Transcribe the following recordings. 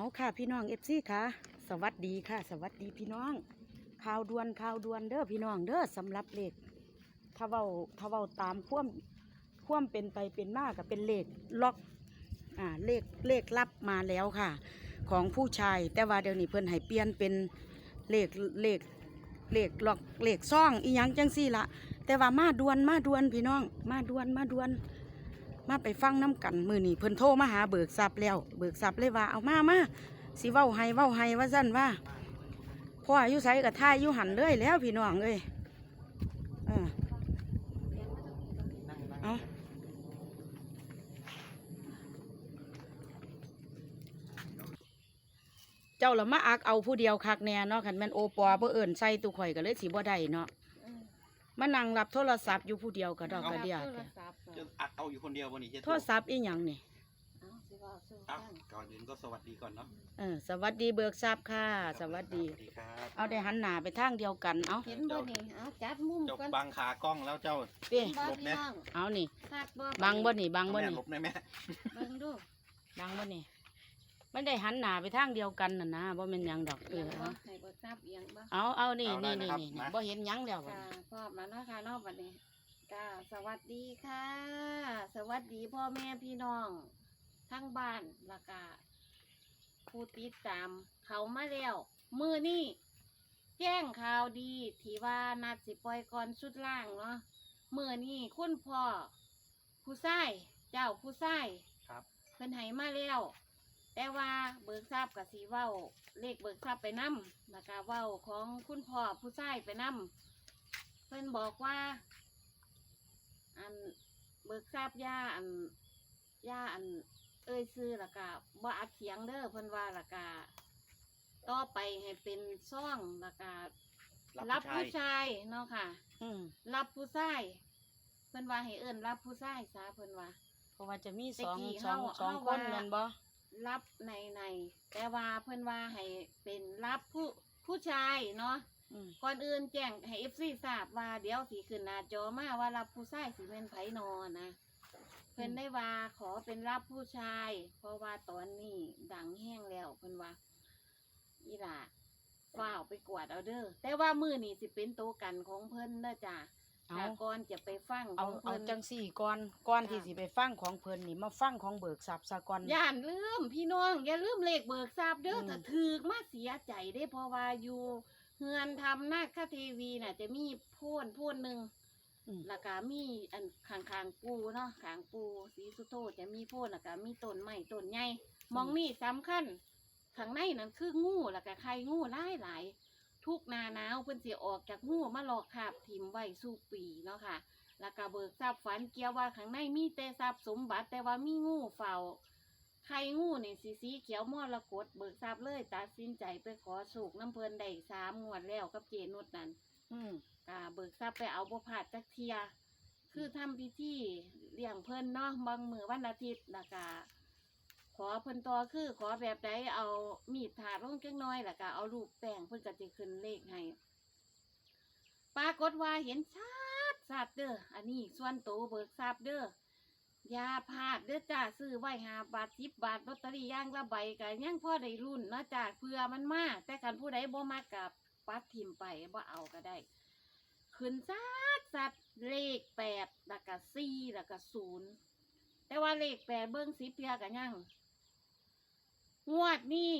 เอาค่ะพี่น้องเอฟซีค่ะ สวัสดีค่ะ สวัสดีพี่น้อง ข่าวด่วนข่าวด่วนเด้อพี่น้องเด้อสำหรับเลขถ้าเว้าถ้าเว้าตามพ่วมพ่วมเป็นไปเป็นมากกับเป็นเลขล็อกอ่าเลขเลขลับมาแล้วค่ะ ของผู้ชาย แต่ว่าเดี๋ยวนี้เพิ่นให้เปลี่ยนเป็นเลขเลขเลขล็อกเลขซ่องอีหยังจังซี่ละแต่ว่ามาด่วนมาด่วนพี่น้อง มาด่วนมาด่วน มาไปฟังน้ำกันมือนี่เพิ่นโทรมาหาเบิกทรัพย์แล้ว เบิกทรัพย์เลยว่าเอามามาสิเว้าให้เว้าให้ว่าสั่นว่าพ่ออายุไสกับท่ายอายุหันเลยแล้วพี่น้องเอ้ยเออเอาเจ้าละมาอักเอาผู้เดียวคักแน่เนาะคันแม่นโอปอบ่เอิ้นใส่ตุข่อยก็เลยสิบ่ได้เนาะมานั่งรับโทรศัพท์อยู่ผู้เดียวก็ดอกกระเดียดโทรศัพท์ จะอัดเอาอยู่คนเดียววันนี้เจ๊โทรศัพท์อีหยังนี่เอาสิว่าสู้อะกันก่อนอื่นก็สวัสดีก่อนเนาะเออสวัสดีเบิกทรัพย์ค่ะ สวัสดี สวัสดีครับ เอาได้หันหน้าไปทางเดียวกันเอาเห็นบ่นี่เอาจัดมุมเจ้ากันบังขากล้องแล้วเจ้า เป้บ่หลบพี่แน่น้องเอานี่คักบ่บังบ่นี่บังบ่แม่นี่หลบได้ไหมเบิ่งดูบังบ่นี่ไม่ได้หันหน้าไปทางเดียวกันน่ะนะบ่แม่นหยังดอกเอเอียองบ่เอาให้บ่ทราบเอียงบ่เอาเอานี่นี่นี่นี่นี่บ่เห็นหยังแล้วบัดค่ะนี้พร้อมแล้วเนาะค่ะเนาะบัดนี้ ก็สวัสดีค่ะ สวัสดีพ่อแม่พี่น้อง ทั้งบ้านแล้วก็ผู้ติดตาม เขามาแล้วมื้อนี้แจ้งข่าวดีที่ว่านัดสิปล่อยก่อนชุดล่างเนาะมื้อนี้คุณพ่อผู้ชายเจ้าผู้ชายครับเพิ่นให้มาแล้ว แต่ว่าเบิกทราบกับสีเว้า เลขเบิกทราบไปนํแล้วก็เว้าของคุณพ่อผู้ชายไปนํเพิ่นบอกว่า อันเบิกทราบย่าอันย่าอัน เอ้ยซื้อแล้วก็บ่อัดเถียงเด้อเพิ่นว่าแล้วก็ต่อไปให้เป็นซ่องแล้วก็รับผู้ชายเนาะค่ะ อืมรับผู้ชายเพิ่นว่าให้เอิ้นรับผู้ชายซะเพิ่นว่า เพราะว่าจะมีสองตะกี้สองเฮาสองเฮาคนว่า แม่นบ่รับในในแต่ว่าเพื่อนว่าให้เป็นรับผู้ผู้ชายเนาะ อืมก่อนอื่นแจ้งให้เอฟซีทราบว่าเดี๋ยวสีขึ้นหน้าจอมาว่ารับผู้ชายสิเป็นไผนอนะเพื่อนได้ว่าขอเป็นรับผู้ชาย เพราะว่าตอนนี้ดังแห้งแล้วเพื่อนว่าอีหล่าฝ้าวไปกวาดเอาเด้อแต่ว่ามือนี่สิเป็นโตวกันของเพิ่นเด้อจ้ะเอาถ้าก่อนจะไปฟังขเอาองเอาเพิ่น จังสี่ก่อนก่อนที่ค่ะสิไปฟังของเพิ่นนี่มาฟังของเบิกทรัพย์ซะก่อน ย่านลืมพี่น้องอย่าลืมเลขเบิกทราบเด้ออืมถ้าถือมาเสียใจได้เพราะว่าอยู่ เฮือนทำนาคาทีวีน่ะ จะมีโพ่นโพ่นหนึ่งอืม แล้วก็มีอันขางขางๆปูเนาะขางปูสีสุโธจะมีโพ่นแล้วก็มีต้นไม้ต้นใหญ่มองนี่สำคัญข้างในนั้นคืองูแล้วก็ไข่งูหลายหลายๆทุกหนาหนาวเพิ่นสิออกจากงูมาหลอกคาบทิมไว้สู่ปีเนาะค่ะ แล้วก็เบิกทรัพย์ฝันเกี่ยวว่าข้างในมีแต่ทรัพย์สมบัติแต่ว่ามีงูเฝ้า ไข่งูนี่สีสีเขียวมอละกดเบิกทราบเลยตัดสินใจไปขอสูกน้ำเพลินได้สามงวดแล้วกับเจนุดนั่นอืมกาเบิกทราบไปเอาบ่พลาดจักเทีย คือทำพิธีเลี้ยงเพิ่นเนาะบางมือวันอาทิตย์แล้วก็ขอเพิ่นต่อคือขอแบบใดเอามีดถาดลงจังน้อยแล้วก็เอารูปแป้งเพิ่นก็จะขึ้นเลขให้ปรากฏว่าเห็นชัดชัดเด้ออันนี้ส่วนโตวเบิกทราบเด้ออ ยาพาดเด้อจ้าซื้อไว้หาบาทสิบบาทลอตเตอรี่ย่างละใบกันยังพอได้รุ่นเนาะจ้าเพื่อมันมาก แต่กันผู้ใดบ่มากับปัดทิมไปบ่เอาก็ได้ ขึ้นซัดซัดเลขแปดแล้วก็สี่แล้วก็ศูนย์แต่ว่าเลขแปดเบิ้งสิเพียกันยังงวดนี้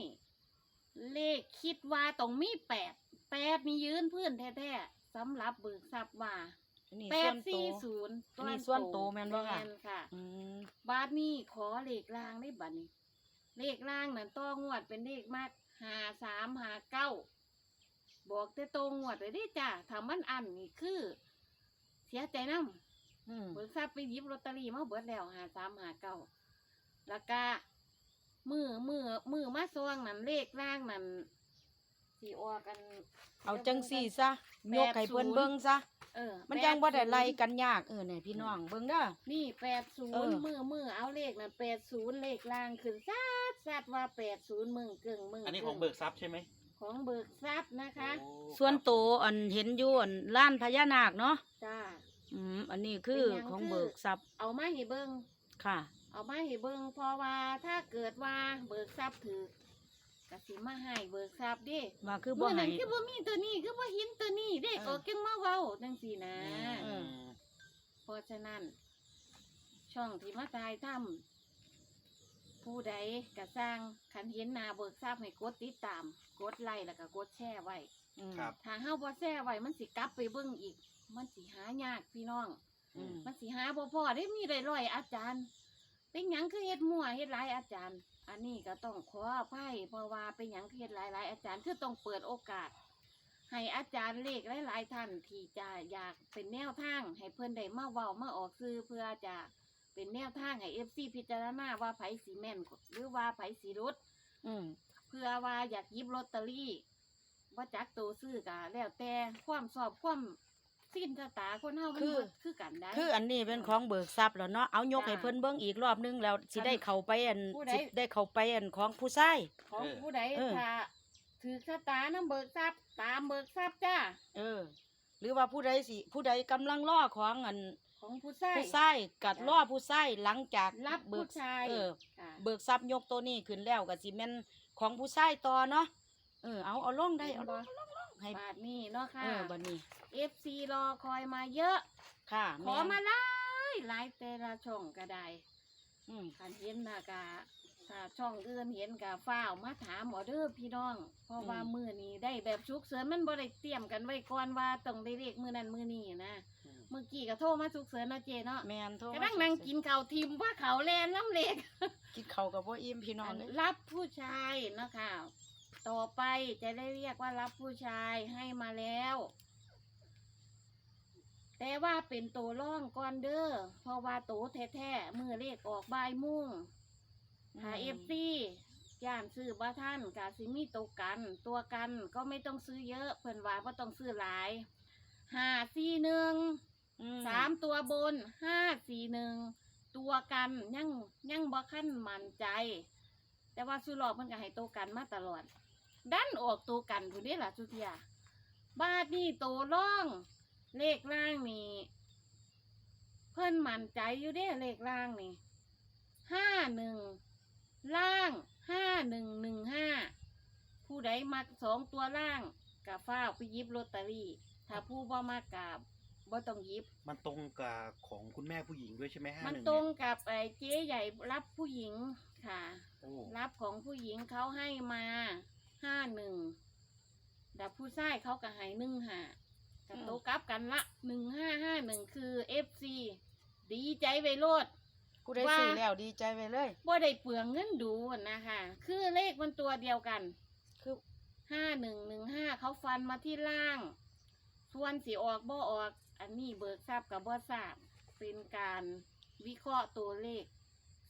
เลขคิดว่าต้องมีแปดแปดนี่ยืนพื้นแท้ๆสำหรับเบิกทรัพย์ว่า อันนี้แปส่วดนโต สี่ศูนย์อันนี้ส่วนโตแม่นบ่คะค่ะ อืมบาทนี้ขอเลขล่างได้บัดนี้ เลขล่างนั่นต้องวดเป็นเลขมากหาสามหาเก้าบอกแต่ตรงงวดเลยได้จ้าถ้ามันอันนี่คือ เสียใจน้อืมำเบิกทรัพย์ไปหยิบลอตเตอรี่มาเบิดแล้วหาสามหาเก้าแล้วก็มือมือมือมาซองนั่นเลขล่างนั่น สีออกกันเอาจังสี่ซะแปดยกให้เพิ่นศูนย์เบิ่งซะเออมันยังบ่ได้ไล่80กันยากเออเนี่ยพี่น้องเบิ่งเด้อนี่แปดศูเอนอย์มือมือเอาเลขนั่นแปดศูนย์เลขล่างขึ้นซัดซัดว่าแปดศูนย์มึงเกิงมึงอันนี้กึ่ของเบิกทรัพย์ใช่ไหมของเบิกทรัพย์นะคะโอ้ส่วนโตอันเห็นอยู่อันล้านพญานาคเนาะจ้าอืมอันนี้คือเป็นหยังของคือเบิกทรัพย์ เอามาให้เบิงค่ะ เอามาให้เบิงเพราะว่าถ้าเกิดว่าเบิกทรัพย์ถือ กสิมาให้เบิกทรัพย์เด้มาคือบ่เมื่อให้นั้นคือบ่มีตัวนี้คือบ่เห็นตัวนี้เด้เออก็เก่งมาเว้าจังซี่นะ เออ เพราะฉะนั้น ช่องที่มาตายถ้ำผู้ใดกระสร้างคันเห็นหนาเบิกทราบให้กดติดตาม กดไลค์แล้วก็กดแชร์ไว้ อืม ครับ ถ้าเฮาบ่แชร์ไว้มันสิกลับไปเบิ่งอีก มันสิหายากพี่น้อง อืม มันสิหาบ่พอได้มีได้ร้อยอาจารย์ เป็นหยังคือเฮ็ดมั่วเฮ็ดหลายอาจารย์ อันนี้ก็ต้องขออภัยเพราะว่าเป็นหยังคือเฮ็ดหลายหลายอาจารย์คือต้องเปิดโอกาส ให้อาจารย์เลขหลาย ๆ ท่านที่จะอยากเป็นแนวทาง ให้เพิ่นได้มาเว้ามาออกซื้อเพื่อจะเป็นแนวทางให้ FC พิจารณาว่าไผสิแม่นหรือว่าไผสิรุดอืมเพื่อว่าอยากหยิบลอตเตอรี่ว่าจักตัวซื้อกะแล้วแต่ความสอบความ สิ้นชะตาคนเฮามันบ่คือกันได้ คืออันนี้เป็นของเบิกทรัพย์แล้วเนาะเอายกจ้าให้เพิ่นเบิ่งอีกรอบนึงแล้วสิคันได้เข้าไปอันผู้ใด สิได้เข้าไปอันของผู้ชาย ของเออผู้ใดเออ ถ้าถือชะตาน้ำเบิกทรัพย์ตามเบิกทรัพย์จ้าเออ หรือว่าผู้ใดสิผู้ใดกำลังรอของอันของผู้ชายผู้ชายกัดจ้ะรอผู้ชายหลังจากรับเบิผู้กชายเออ ค่ะเบิกทรัพย์ยกตัวนี้ขึ้นแล้วก็สิแม่นของผู้ชายต่อเนาะเออเอาเอาลงได้เอาลงเอาลงเอาลง ให้บาทนี้เนาะค่ะเออบัดนี้ FC รอคอยมาเยอะ ค่ะขอแนมาหลายหลายแต่ละช่องก็ได้อืมคันเห็นนะกะถ้าช่องอื่นเห็นกะฟ้าวมาถามออเดอร์พี่น้อง เพราะว่ามือนี้ได้แบบฉุกเฉินมันบ่ได้เตรียมกันไว้ก่อนว่าต้องได้เลขมือนั้นมือนี้นะอืมเมื่อกี้ก็โทรมาฉุกเฉินนะเจเนาะแม่นโทรก็มานั่งนั่งกินข้าวทิมว่าเขาวแลนน้ำเล็กกินข้าวกับบ่อิ่มพี่น้องเอ้ยรับผู้ชายนะคะ ต่อไปจะได้เรียกว่ารับผู้ชายให้มาแล้ว แต่ว่าเป็นตัวร่องก่อนเด้อเพราะว่าโตแท้ๆมือเลขออกบายมุ่งหาเอฟซีย่านซื้อบ่ท่านกาซิมีตัวกัน ตัวกันก็ไม่ต้องซื้อเยอะเพิ่นว่าบ่ต้องซื้อหลายห้าสี่หนึ่งอืสามตัวบนห้าสี่หนึ่งตัวกันยังยังบ่ขั้นมั่นใจ แต่ว่าสุรอบมันก็ให้ตัวกันมาตลอด ดันออกตัวกันผู้นี้ล่ะสุเทียบาทนี่ตัวร่อง เลขล่างนี่เพิ่นมั่นใจอยู่เด้เลขล่างนี่ห้าหนึ่งล่างห้าหนึ่งหนึ่งห้าผู้ใดมักสองตัวล่างกับฟ้าวไปหยิบลอตเตอรี่ ถ้าผู้บ่มากกับบ่ต้องหยิบ มันตรงกับของคุณแม่ผู้หญิงด้วยใช่ไหมห้ามันหนึ่งตรงกับไอ้เจ๊ใหญ่รับผู้หญิงค่ะ โอ้ รับของผู้หญิงเขาให้มา ห้าหนึ่งแต่ผู้ชายเขาก็ให้หนึ่งห้ากับโตวกลับกันละหนึ่งห้าห้าหนึ่งคือเอฟซีดีใจไปโลด ผู้ใดว่าซื้อแล้วดีใจไปเลย บ่ได้เปลืองเงินดูนะคะคือเลขมันตัวเดียวกัน คือ ห้าหนึ่งหนึ่งห้าเขาฟันมาที่ล่าง ส่วนสีออกบ่ออก อันนี้เบิกทราบกับบ่ทราบเป็นการวิเคราะห์ตัวเลข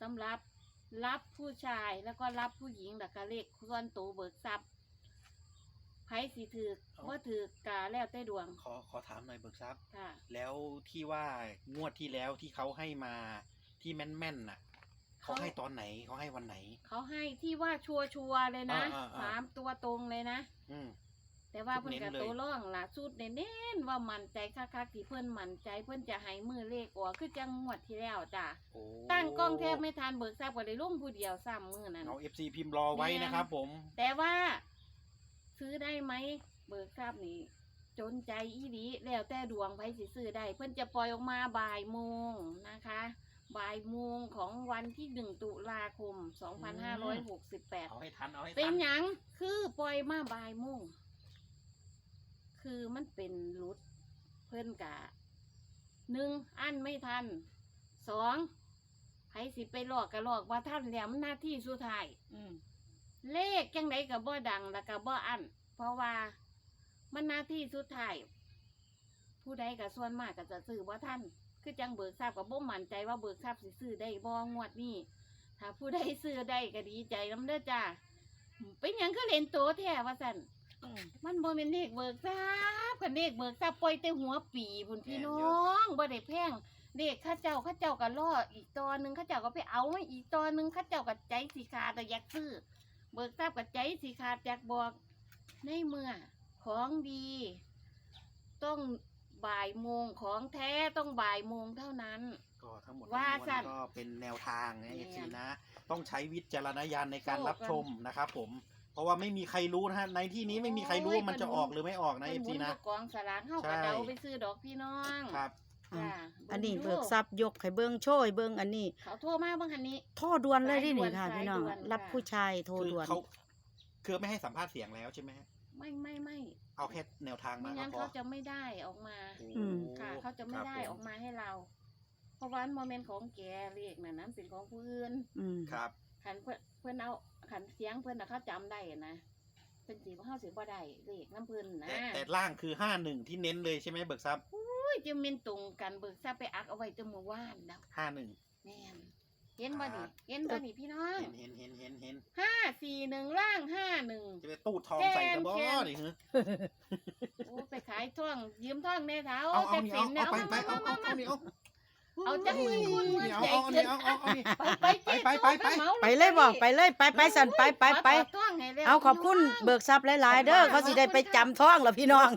สำหรับ รับผู้ชายแล้วก็รับผู้หญิงแล้วก็เลขส่วนตัวเบิกทรัพย์ไพ่สีถือกว่าถือกกาแล้วแต่ดวงขอขอถามหน่อยเบิกทรัพย์ค่ะ แล้วที่ว่างวดที่แล้วที่เขาให้มาที่แม่นแม่นๆน่ะเขาเขา ให้ตอนไหนเขาให้วันไหน เขาให้ที่ว่าชัวชัวร์ๆเลยนะอ่าอ่าอ่า สามตัวตรงเลยนะ อืม แต่ว่าเพิ่นเน้กับนเลยตัวร่องล่ะสุดเน้นๆว่ามั่นใจคักๆที่เพิ่นมั่นใจเพิ่นจะให้มือเลขออกคือจังงวดที่แล้วจ้ะโอ้ตั้งกล้องแทบไม่ทันเบิกทราบก็ได้ลงผู้เดียวซ้ำมือนั้น เอาเอฟซีพิมพ์รอไว้นะครับผม แต่ว่า ซื้อได้ไหมเบิกทราบนี่จนใจอีดีแล้วแต่ดวงไผสิซื้อได้ เพิ่นจะปล่อยออกมาบ่ายโมงนะคะบ่ายโมงของวันที่หนึ่งตุลาคมสองพันห้าร้อยหกสิบแปดเอาให้ทันเอาให้เป็ทันนหยังคือปล่อยมาบ่ายโมง คือมันเป็นรุดเพิ่นกะหนึ่งอันไม่ทันสองไผสิไปหลอกกะหลอกว่าท่านแล้วมันหน้าที่สุดท้ายอืมเลขจังไดกับบ่ดังแล้วกับบ่อันเพราะว่ามันหน้าที่สุดท้ายผู้ใดกับส่วนมากก็จะซื้อว่าท่านคือจังเบิกทราบกับบ่มั่นใจว่าเบิกทราบสิซื้อได้บ่งวดนี้ถ้าผู้ใดซื้อได้ก็ดีใจน้ำเด้อจ้าเป็นหยังคือเล่นโตแท้ว่าซั่นอื มมันบ่แม่นเลขเบิกทราบกันเลขเบิกทราบปล่อยแต่หัวปีพุ่นพี่น้องบ่ได้แพงเด็กข้าเจ้าข้าเจ้าก็รออีกตอนหนึงข้าเจ้าก็ไปเอามาอีกตอนหนึงข้าเจ้าก็ใจสิขาดแต่อยากซื้อเบิกทราบกับใจสิขาดอยากบอกในเมื่อของดี ต้องบ่ายโมงของแท้ต้องบ่ายโมงเท่านั้น ก็ทั้งหมดว่าทั้งมวลสั่นก็เป็นแนวทางนะแม่เอนฟซีนะ ต้องใช้วิจารณญาณในการโชครับชมนะครับผมเพ ราะว่าไม่มีใครรู้นะฮะในที่นี้ไม่มีใครรู้ว่ามันจะออกหรือไม่ออกนะเพิ่เอนฟหมุซีนนะมากองสลากเฮาใช่ก็เดาไปซื้อดอกพี่น้องครับอ่าจ้าอันนี้ดูเบิกทรัพย์ยกให้เบิ่งโชยเบิ่งอันนี้ เขาโทรมาบางคันนี้ โทษด่วนเลยดินี่ค่ะสายด่วนพี่น้องสายด่วนรับค่ะผู้ชายโทรคือด่วนเขาคือไม่ให้สัมภาษณ์เสียงแล้วใช่ไหมฮะไม่ไม่ไม่เอาแค่แนวทางไม่มาก็งั้นพอเขาจะไม่ได้ออกมาโอ้อืมค่ะเขาจะไม่ครับได้ผออกมาให้เรา เพราะว่าโมเมนต์ของแกเรียกน่ะนั้นเป็นของผู้อื่นอืมครับ ขันเพื่อนเพื่อนเอาขันเสียงเพื่อนน่ะเขาจำได้นะเป็นสีเขาสีบ่ได้เรียกน้ำเพื่อนนะแต่แต่ล่างคือห้าหนึ่งที่เน้นเลยใช่ไหมเบิกทรัพย์อุ้ยจะเมนตรงกันเบิกทราบไปอักเอาไว้แตั้งเมื่อวานนะห้าหนึ่ง แม่นเห็นบ่ครัดิบเห็นบ่ดิพี่น้องเห็นเห็นเห็นเห็นเห็นห้าสี่หนึ่งล่างห้าหนึ่ง จะไปตูดทองใส่กระบอกแกน นี่เหรอโอ้ไปขายท่องยืมท่องในเท้าเอาเอาแต่นี่สิเอานเนี่ยเอาไปไปเอาเอาเอานี่เอา เอาจังมือคุณมือเอาใจเอาเอาเกินี่นเอาเอาเอานี่ไปไปไปไปไป ไปเลยบอกไปเลยไปไปสันไปไปไป เอาขอบคุณเบิกทรัพย์หลาย ๆ เด้อเขาสิได้ไปจำท้องแล้วพี่น้อง